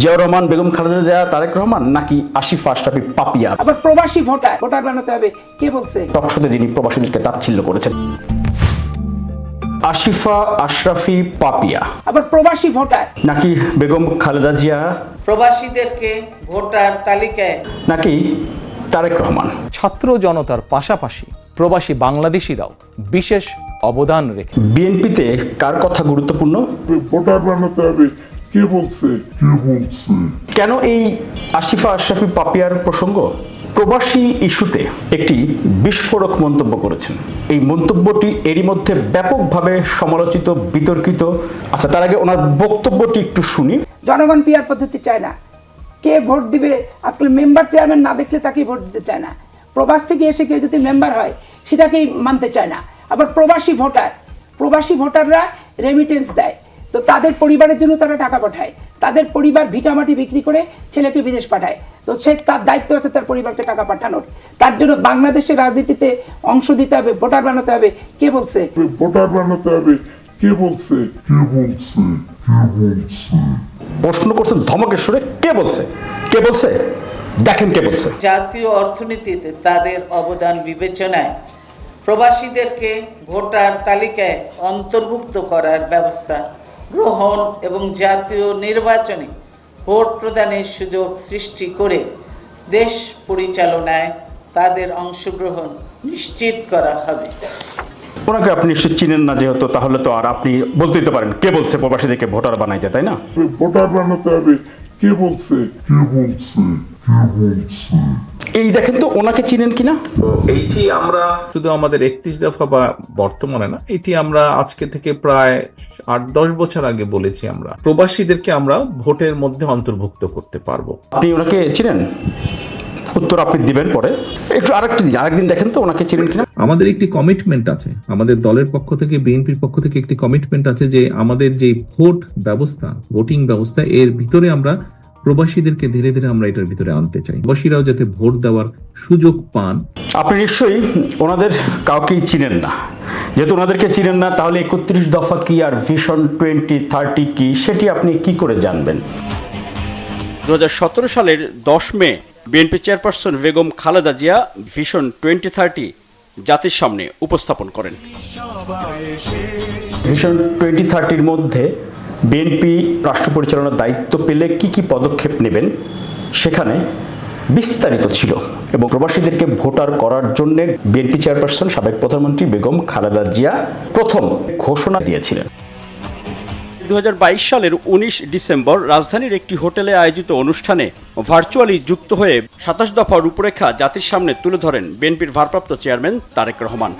জিয়াউর রহমান বেগম খালেদা জিয়া তারেক রহমান নাকি আশিফ আশরাফি পাপিয়া? আবার প্রবাসী ভোটার ভোটার বানাতে হবে। কে বলছে? টকশোতে যিনি প্রবাসীদেরকে তাচ্ছিল্য করেছেন। আশিফা আশরাফি পাপিয়া। আবার প্রবাসী ভোটার। নাকি বেগম খালেদা জিয়া? প্রবাসীদেরকে ভোটার তালিকায়। নাকি তারেক রহমান? ছাত্র জনতার পাশাপাশি প্রবাসী বাংলাদেশিরাও বিশেষ অবদান রেখে বিএনপিতে কার কথা গুরুত্বপূর্ণ? ভোটার বানাতে হবে। কে বলছে? কে বলছে? কেন এই আশিফা আশরাফি পাপিয়ার প্রসঙ্গ? প্রবাসী ইস্যুতে একটি বিস্ফোরক মন্তব্য করেছেন। এই মন্তব্যটি এরই মধ্যে ব্যাপকভাবে সমালোচিত বিতর্কিত। আচ্ছা তার আগে ওনার বক্তব্যটি একটু শুনি। জনগণ পিয়ার পদ্ধতি চায় না। কে ভোট দিবে? আজকাল মেম্বার চেয়ারম্যান না দেখলে তাকেই ভোট দিতে চায় না। প্রবাস থেকে এসে কেউ যদি মেম্বার হয় সেটাকেই মানতে চায় না। আবার প্রবাসী ভোটার প্রবাসী ভোটাররা রেমিটেন্স দেয়। তো তাদের পরিবারের জন্য তারা টাকা পাঠায়। তাদের পরিবার ভিটামাটি বিক্রি করে ছেলেকে বিদেশ পাঠায়। তো সে তার দায়িত্ব আছে তার পরিবারকে টাকা পাঠানোর। তার জন্য বাংলাদেশের রাজনীতিতে অংশ দিতে হবে ভোটার বানাতে হবে। কে বলছে? ভোটার বানাতে হবে। কে বলছে? কে বলছে? কে বলছে? প্রশ্ন করছেন ধমকের সুরে কে বলছে? কে বলছে? দেখেন কে বলছে। জাতীয় অর্থনীতিতে তাদের অবদান বিবেচনায় প্রবাসীদেরকে ভোটার তালিকায় অন্তর্ভুক্ত করার ব্যবস্থা গ্রহণ এবং জাতীয় নির্বাচনে ভোট প্রদানের সুযোগ সৃষ্টি করে দেশ পরিচালনায় তাদের অংশগ্রহণ নিশ্চিত করা হবে। ওনাকে আপনি নিশ্চয়ই চিনেন না যেহেতু তাহলে তো আর আপনি বলতে দিতে পারেন। কে বলছে? প্রবাসীদেরকে ভোটার বানাইতে তাই না? ভোটার বানাতে হবে কে বলছে? কে বলছে? এই দেখেন তো ওনাকে চিনেন কিনা? এইটি আমরা শুধু আমাদের একত্রিশ দফা বা বর্তমানে না এটি আমরা আজকে থেকে প্রায় আট দশ বছর আগে বলেছি আমরা। প্রবাসীদেরকে আমরা ভোটের মধ্যে অন্তর্ভুক্ত করতে পারব। আপনি ওনাকে চিনেন? উত্তর আপনি দিবেন পরে। একটু আরেকটি দিন আরেকদিন দেখেন তো ওনাকে চিনেন কিনা। আমাদের একটি কমিটমেন্ট আছে। আমাদের দলের পক্ষ থেকে বিএনপির পক্ষ থেকে একটি কমিটমেন্ট আছে যে আমাদের যে ভোট ব্যবস্থা ভোটিং ব্যবস্থা এর ভিতরে আমরা প্রবাসীদেরকে ধীরে ধীরে আমরা এটার ভিতরে আনতে চাই। প্রবাসীরাও যাতে ভোট দেওয়ার সুযোগ পান। আপনি নিশ্চয়ই ওনাদের কাউকেই চিনেন না। যেহেতু ওনাদেরকে চিনেন না তাহলে একত্রিশ দফা কি আর ভিশন টোয়েন্টি থার্টি কি? সেটি আপনি কি করে জানবেন? দু হাজার সতেরো সালের দশ May BNP chairperson Begum Khaleda Zia vision twenty thirty জাতির সামনে উপস্থাপন করেন। ভিশন টোয়েন্টি থার্টির মধ্যে বিএনপি রাষ্ট্র পরিচালনার দায়িত্ব পেলে কি কি পদক্ষেপ নেবেন সেখানে বিস্তারিত ছিল এবং প্রবাসীদেরকে ভোটার করার জন্য বিএনপি চেয়ারপারসন সাবেক প্রধানমন্ত্রী বেগম খালেদা জিয়া প্রথম ঘোষণা দিয়েছিলেন। দু হাজার বাইশ সালের উনিশ ডিসেম্বর রাজধানীর একটি হোটেলে আয়োজিত অনুষ্ঠানে ভার্চুয়ালি যুক্ত হয়ে সাতাশ দফা রূপরেখা জাতির সামনে তুলে ধরেন বিএনপির ভারপ্রাপ্ত চেয়ারম্যান তারেক রহমান।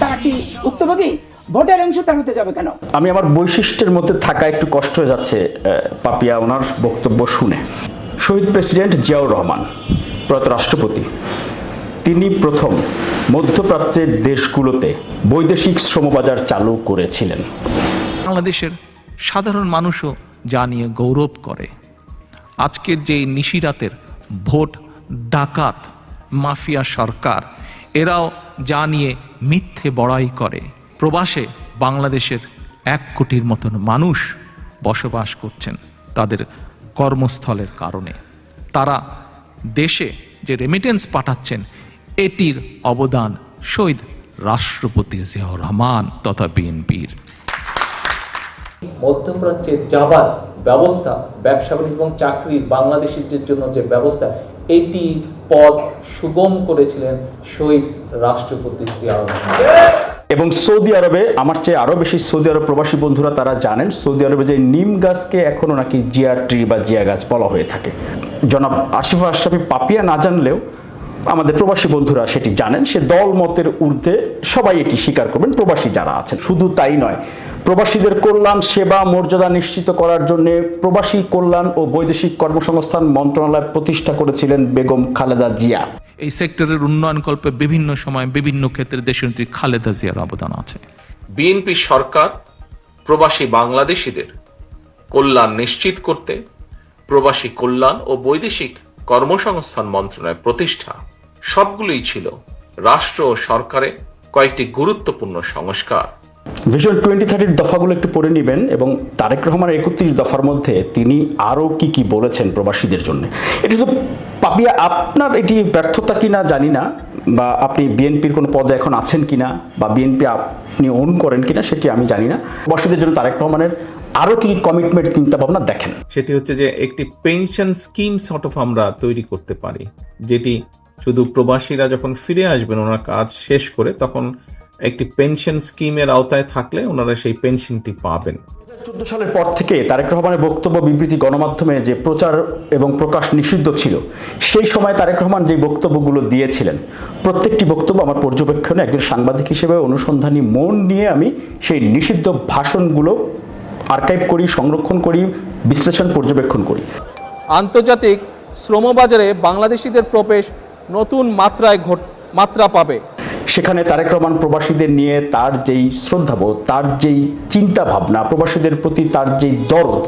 তারা কি উক্তভোগী ভোটের অংশ তার হতে যাবে কেন? আমি আমার বৈশিষ্ট্যের মধ্যে থাকা একটু কষ্ট হয়ে যাচ্ছে আহ, পাপিয়া ওনার বক্তব্য শুনে। শহীদ প্রেসিডেন্ট জিয়াউর রহমান প্রয়াত রাষ্ট্রপতি তিনি প্রথম মধ্যপ্রাচ্যের দেশগুলোতে বৈদেশিক শ্রমবাজার চালু করেছিলেন। বাংলাদেশের সাধারণ মানুষও যা নিয়ে গৌরব করে। আজকের যে নিশিরাতের ভোট ডাকাত মাফিয়া সরকার এরাও যা নিয়ে মিথ্যে বড়াই করে। প্রবাসে বাংলাদেশের এক কোটির মতন মানুষ বসবাস করছেন তাদের কর্মস্থলের কারণে। তারা দেশে যে রেমিটেন্স পাঠাচ্ছেন, এটির অবদান শহীদ রাষ্ট্রপতি জিয়াউর রহমান তথা বিএনপির। মধ্যপ্রাচ্যে যাবার ব্যবস্থা, ব্যবসা বাণিজ্য এবং চাকরির বাংলাদেশিদের জন্য যে ব্যবস্থা, এটি পথ সুগম করেছিলেন শহীদ রাষ্ট্রপতি জিয়াউর রহমান। এবং সৌদি আরবে, আমার চেয়ে আরও বেশি সৌদি আরব প্রবাসী বন্ধুরা তারা জানেন, সৌদি আরবে যে নিম গাছকে এখনও নাকি জিয়া ট্রি বা জিয়া গাছ বলা হয়ে থাকে। জনাব আশিফা আশরাফি পাপিয়া না জানলেও আমাদের প্রবাসী বন্ধুরা সেটি জানেন, সে দল মতের ঊর্ধ্বে সবাই এটি স্বীকার করবেন, প্রবাসী যারা আছেন। শুধু তাই নয় প্রবাসীদের কল্যাণ সেবা মর্যাদা নিশ্চিত করার জন্য প্রবাসী কল্যাণ ও বৈদেশিক কর্মসংস্থান মন্ত্রণালয় প্রতিষ্ঠা করেছিলেন বেগম খালেদা জিয়া। এই সেক্টরের উন্নয়ন কল্পে বিভিন্ন সময় বিভিন্ন ক্ষেত্রে দেশনেত্রী খালেদা জিয়ার অবদান আছে। বিএনপি সরকার প্রবাসী বাংলাদেশিদের কল্যাণ নিশ্চিত করতে প্রবাসী কল্যাণ ও বৈদেশিক কর্মসংস্থান মন্ত্রণালয় প্রতিষ্ঠা। সবগুলোই ছিল রাষ্ট্র ও সরকারে কয়েকটি গুরুত্বপূর্ণ সংস্কার। ভিশন টোয়েন্টি থার্টির দফাগুলো একটু পড়ে নেবেন এবং তারেক রহমানের একত্রিশ দফার মধ্যে তিনি আরও কি কি বলেছেন প্রবাসীদের জন্য। এটি তো পাপিয়া, আপনার এটি ব্যর্থতা কিনা জানি না, বা আপনি বিএনপির কোনো পদে এখন আছেন কিনা বা বিএনপি আপনি ওন করেন কিনা সেটি আমি জানি না। প্রবাসীদের জন্য তারেক রহমানের আরও কি কমিটমেন্ট চিন্তা ভাবনা দেখেন। সেটি হচ্ছে যে একটি পেনশন স্কিম সর্ট অফ আমরা তৈরি করতে পারি, যেটি শুধু প্রবাসীরা যখন ফিরে আসবেন, ওনার কাজ শেষ করে তখন একটি পেনশন স্কিমের আওতায় থাকলে ওনারা সেই পেনশনটি পাবেন। চোদ্দ সালের পর থেকে তারেক রহমানের বক্তব্য বিবৃতি গণমাধ্যমে যে প্রচার এবং প্রকাশ নিষিদ্ধ ছিল সেই সময় তারেক রহমান যে বক্তব্যগুলো দিয়েছিলেন প্রত্যেকটি বক্তব্য আমার পর্যবেক্ষণে একজন সাংবাদিক হিসেবে অনুসন্ধানী মন নিয়ে আমি সেই নিষিদ্ধ ভাষণগুলো আর্কাইভ করি সংরক্ষণ করি বিশ্লেষণ পর্যবেক্ষণ করি। আন্তর্জাতিক শ্রমবাজারে বাংলাদেশিদের প্রবেশ নতুন মাত্রায় ঘট মাত্রা পাবে। সেখানে তারেক রহমান প্রবাসীদের নিয়ে তার যেই শ্রদ্ধাবোধ, তার যেই চিন্তা ভাবনা প্রবাসীদের প্রতি তার যেই দরদ,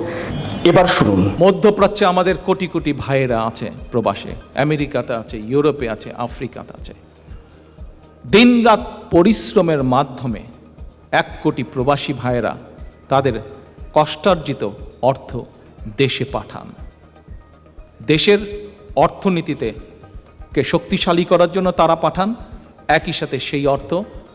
এবার শুনুন। মধ্যপ্রাচ্যে আমাদের কোটি কোটি ভাইয়েরা আছে প্রবাসে। আমেরিকাতে আছে, ইউরোপে আছে, আফ্রিকাতে আছে। দিনরাত পরিশ্রমের মাধ্যমে এক কোটি প্রবাসী ভাইয়েরা তাদের কষ্টার্জিত অর্থ দেশে পাঠান। দেশের অর্থনীতিতে কে শক্তিশালী করার জন্য তারা পাঠান একই সাথে সেই অর্থ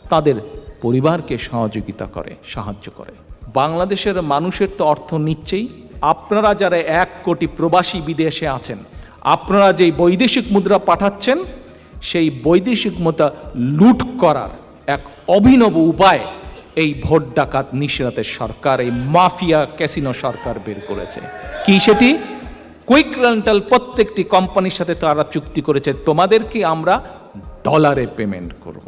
তাদের পরিবারকে সহযোগিতা করে, সাহায্য করে। বাংলাদেশের মানুষের তো অর্থ নিচ্ছেই। আপনারা যারা এক কোটি প্রবাসী বিদেশে আছেন, আপনারা যেই বৈদেশিক মুদ্রা পাঠাচ্ছেন, সেই বৈদেশিক মুদ্রা লুট করার এক অভিনব উপায় এই ভোট ডাকাত নিশরাতের সরকার, এই মাফিয়া ক্যাসিনো সরকার বের করেছে। কি সেটি? কুইক রেন্টাল প্রত্যেকটি কোম্পানির সাথে তারা চুক্তি করেছে। তোমাদেরকে আমরা ডলারে পেমেন্ট করব।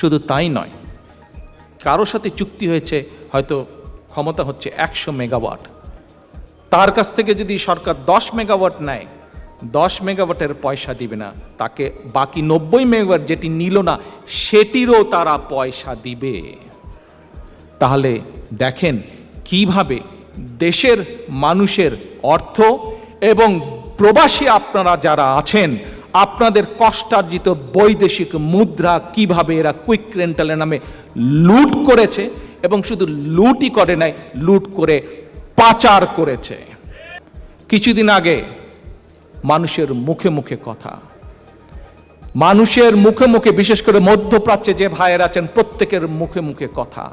শুধু তাই নয়, কারও সাথে চুক্তি হয়েছে, হয়তো ক্ষমতা হচ্ছে একশো মেগাওয়াট তার কাছ থেকে যদি সরকার দশ মেগাওয়াট নেয়, দশ মেগাওয়াটের পয়সা দিবে না, তাকে বাকি নব্বই মেগাওয়াট যেটি নিল না, সেটিরও তারা পয়সা দিবে। তাহলে দেখেন কীভাবে দেশের মানুষের অর্থ এবং প্রবাসী আপনারা যারা আছেন আপনাদের কষ্টার্জিত বৈদেশিক মুদ্রা কীভাবে এরা কুইক রেন্টালের নামে লুট করেছে এবং শুধু লুটই করে নাই, লুট করে পাচার করেছে। কিছুদিন আগে মানুষের মুখে মুখে কথা। মানুষের মুখে মুখে, বিশেষ করে মধ্যপ্রাচ্যে যে ভাইয়ের আছেন, প্রত্যেকের মুখে মুখে কথা।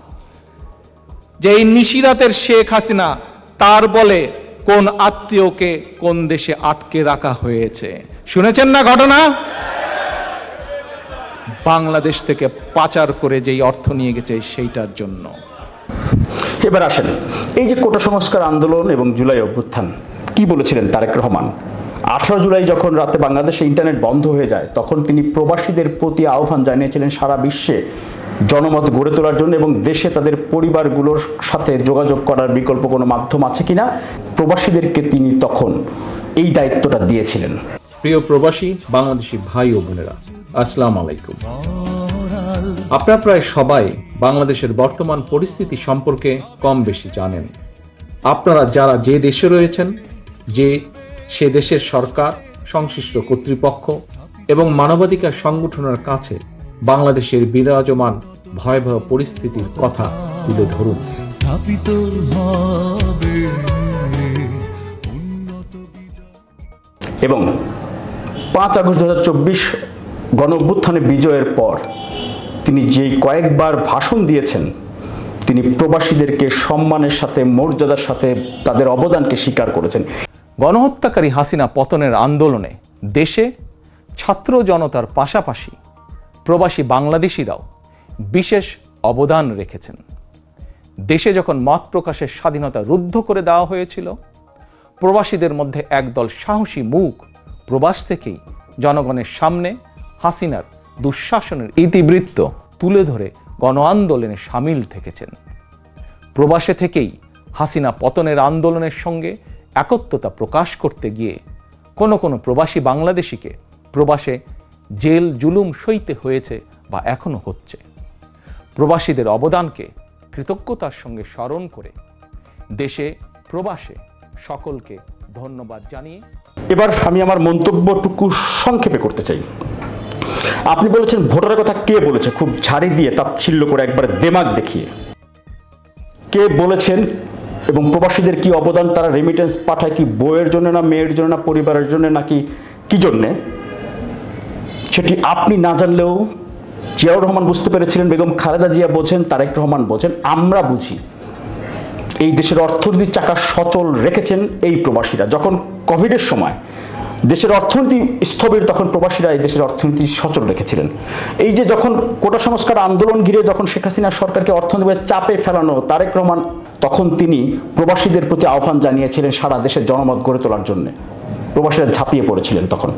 যে এই নিশিরাতের শেখ হাসিনা তার বলে কোন আত্মীয়কে কোন দেশে আটকে রাখা হয়েছে? শুনেছেন না ঘটনা? বাংলাদেশ থেকে পাচার করে যেই অর্থ নিয়ে গেছে সেইটার জন্য। এবার আসেন, এই যে কোটা সংস্কার আন্দোলন এবং জুলাই অভ্যুত্থান, কি বলেছিলেন তারেক রহমান? আঠারো জুলাই যখন রাতে বাংলাদেশে ইন্টারনেট বন্ধ হয়ে যায়, তখন তিনি প্রবাসীদের প্রতি আহ্বান জানিয়েছিলেন সারা বিশ্বে জনমত গড়ে তোলার জন্য এবং দেশে তাদের পরিবারগুলোর সাথে যোগাযোগ করার বিকল্প কোনো মাধ্যম আছে কিনা? প্রবাসীদেরকে তিনি তখন এই দায়িত্বটা দিয়েছিলেন। প্রিয় প্রবাসী বাংলাদেশি ভাই ও বোনেরা আসসালাম আলাইকুম। আপনারা প্রায় সবাই বাংলাদেশের বর্তমান পরিস্থিতি সম্পর্কে কম বেশি জানেন। আপনারা যারা যে দেশে রয়েছেন যে সে দেশের সরকার সংশ্লিষ্ট কর্তৃপক্ষ এবং মানবাধিকার সংগঠনের কাছে বাংলাদেশের বিরাজমান ভয়াবহ পরিস্থিতির কথা তুলে ধরুন। স্থাপিত এবং পাঁচ আগস্ট দু হাজার চব্বিশ গণ অভ্যুত্থানে বিজয়ের পর তিনি যেই কয়েকবার ভাষণ দিয়েছেন, তিনি প্রবাসীদেরকে সম্মানের সাথে, মর্যাদার সাথে তাদের অবদানকে স্বীকার করেছেন। গণহত্যাকারী হাসিনা পতনের আন্দোলনে দেশে ছাত্র জনতার পাশাপাশি প্রবাসী বাংলাদেশিরাও বিশেষ অবদান রেখেছেন। দেশে যখন মত প্রকাশের স্বাধীনতা রুদ্ধ করে দেওয়া হয়েছিল, প্রবাসীদের মধ্যে একদল সাহসী মুখ প্রবাস থেকেই জনগণের সামনে হাসিনার দুঃশাসনের ইতিবৃত্ত তুলে ধরে গণ আন্দোলনে সামিল থেকেছেন। প্রবাসে থেকেই হাসিনা পতনের আন্দোলনের সঙ্গে একত্বতা প্রকাশ করতে গিয়ে কোনো কোনো প্রবাসী বাংলাদেশিকে প্রবাসে জেল জুলুম সইতে হয়েছে বা এখনও হচ্ছে। প্রবাসীদের অবদানকে কৃতজ্ঞতার সঙ্গে স্মরণ করে দেশে প্রবাসে সকলকে ধন্যবাদ জানিয়ে এবার আমি আমার মন্তব্যটুকু সংক্ষেপে করতে চাই। আপনি বলেছেন ভোটারের কথা কে বলেছে? খুব ঝাড়ি দিয়ে তাচ্ছিল্য করে একবারে দেমাগ দেখিয়ে। কে বলেছেন এবং প্রবাসীদের কি অবদান, তারা রেমিটেন্স পাঠায় কি বইয়ের জন্য না মেয়ের জন্য না পরিবারের জন্য নাকি কি জন্যে? সেটি আপনি না জানলেও জিয়াউর রহমান বুঝতে পেরেছিলেন, বেগম খালেদা জিয়া বোঝেন, তারেক রহমান বোঝেন, আমরা বুঝি। এই দেশের অর্থনীতির চাকা সচল রেখেছেন এই প্রবাসীরা। যখন কোভিডের সময় দেশের অর্থনীতি স্থবির, তখন প্রবাসীরা এই দেশের অর্থনীতি সচল রেখেছিলেন। এই যে যখন কোটা সংস্কার আন্দোলন ঘিরে যখন শেখ হাসিনা সরকারকে অর্থনৈতিক চাপে ফেলানো তারেক রহমান, তখন তিনি প্রবাসীদের প্রতি আহ্বান জানিয়েছিলেন সারা দেশের জনমত গড়ে তোলার জন্য। প্রবাসীরা ঝাঁপিয়ে পড়েছিলেন তখন।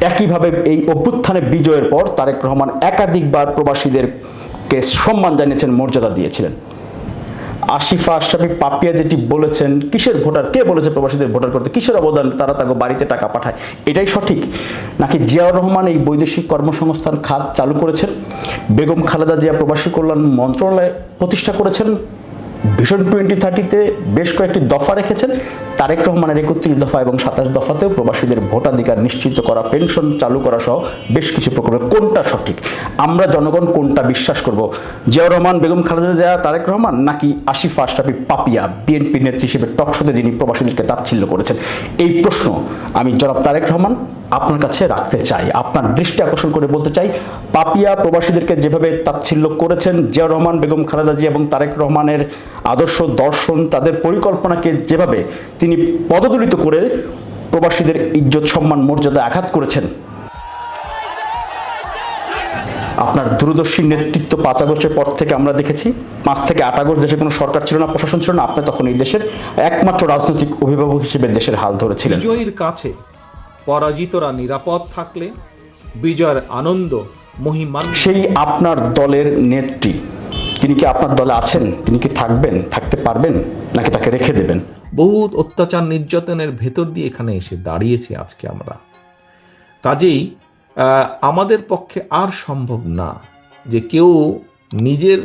একইভাবে এই অভ্যুত্থানের বিজয়ের পর তারেক রহমান একাধিকবার প্রবাসীদেরকে সম্মান জানিয়েছেন, মর্যাদা দিয়েছিলেন। আশিফা আশরাফি পাপিয়া যেটি বলেছেন, কিসের ভোটার, কে বলেছে প্রবাসীদের ভোটার করতে, কিসের অবদান, তারা তাকে বাড়িতে টাকা পাঠায়, এটাই সঠিক? নাকি জিয়াউর রহমান এই বৈদেশিক কর্মসংস্থান খাত চালু করেছেন? বেগম খালেদা জিয়া প্রবাসী কল্যাণ মন্ত্রণালয় প্রতিষ্ঠা করেছেন? ভিশন টোয়েন্টি থার্টিতে বেশ কয়েকটি দফা রেখেছেন। তারেক রহমানের একত্রিশ দফা এবং সাতাশ দফাতেও প্রবাসীদের ভোটাধিকার নিশ্চিত করা, পেনশন চালু করা সহ বেশ কিছু প্রকল্প। কোনটা সঠিক? আমরা জনগণ কোনটা বিশ্বাস করব? জিয়াউর রহমান, বেগম খালেদা জিয়া, তারেক রহমান নাকি আশিফ আশরাফি পাপিয়া বিএনপি নেত্রী হিসেবে টকশোতে যিনি প্রবাসীদেরকে তাচ্ছিল্য করেছেন? এই প্রশ্ন আমি জনাব তারেক রহমান আপনার কাছে রাখতে চাই। আপনার দৃষ্টি আকর্ষণ করে বলতে চাই, পাপিয়া প্রবাসীদেরকে যেভাবে তাচ্ছিল্য করেছেন, জিয়াউর রহমান, বেগম খালেদা জিয়া এবং তারেক রহমানের আদর্শ দর্শন তাদের পরিকল্পনাকে যেভাবে তিনি পদদলিত করে প্রবাসীদের ইজ্জত সম্মান মর্যাদা আঘাত করেছেন। আপনার দূরদর্শী নেতৃত্ব পাঁচ আগস্টের পর থেকে আমরা দেখেছি পাঁচ থেকে আট আগস্ট দেশে কোনো সরকার ছিল না প্রশাসন ছিল না আপনি তখন এই দেশের একমাত্র রাজনৈতিক অভিভাবক হিসেবে দেশের হাল ধরেছিলেন। বিজয়ীর কাছে পরাজিতরা নিরাপদ থাকলে বিজয়ের আনন্দ মহিমান সেই আপনার দলের নেত্রী তিনি কি আপনার দলে আছেন? তিনি কি থাকবেন থাকতে পারবেন নাকি তাকে রেখে দেবেন? বহুত অত্যাচার নির্যাতনের ভেতর দিয়ে এখানে এসে দাঁড়িয়েছি আজকে আমরা। কাজেই আমাদের পক্ষে আর সম্ভব না যে কেউ নিজের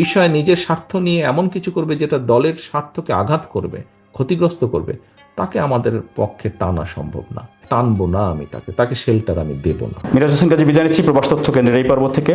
বিষয় নিজের স্বার্থ নিয়ে এমন কিছু করবে যেটা দলের স্বার্থকে আঘাত করবে ক্ষতিগ্রস্ত করবে। তাকে আমাদের পক্ষে টানা সম্ভব না। টানবো না আমি তাকে তাকে শেল্টার আমি দেব না। মিরাজ হোসেন কাজী বিদায় নিচ্ছি। প্রবাস তথ্য কেন্দ্রের এই পর্ব থেকে।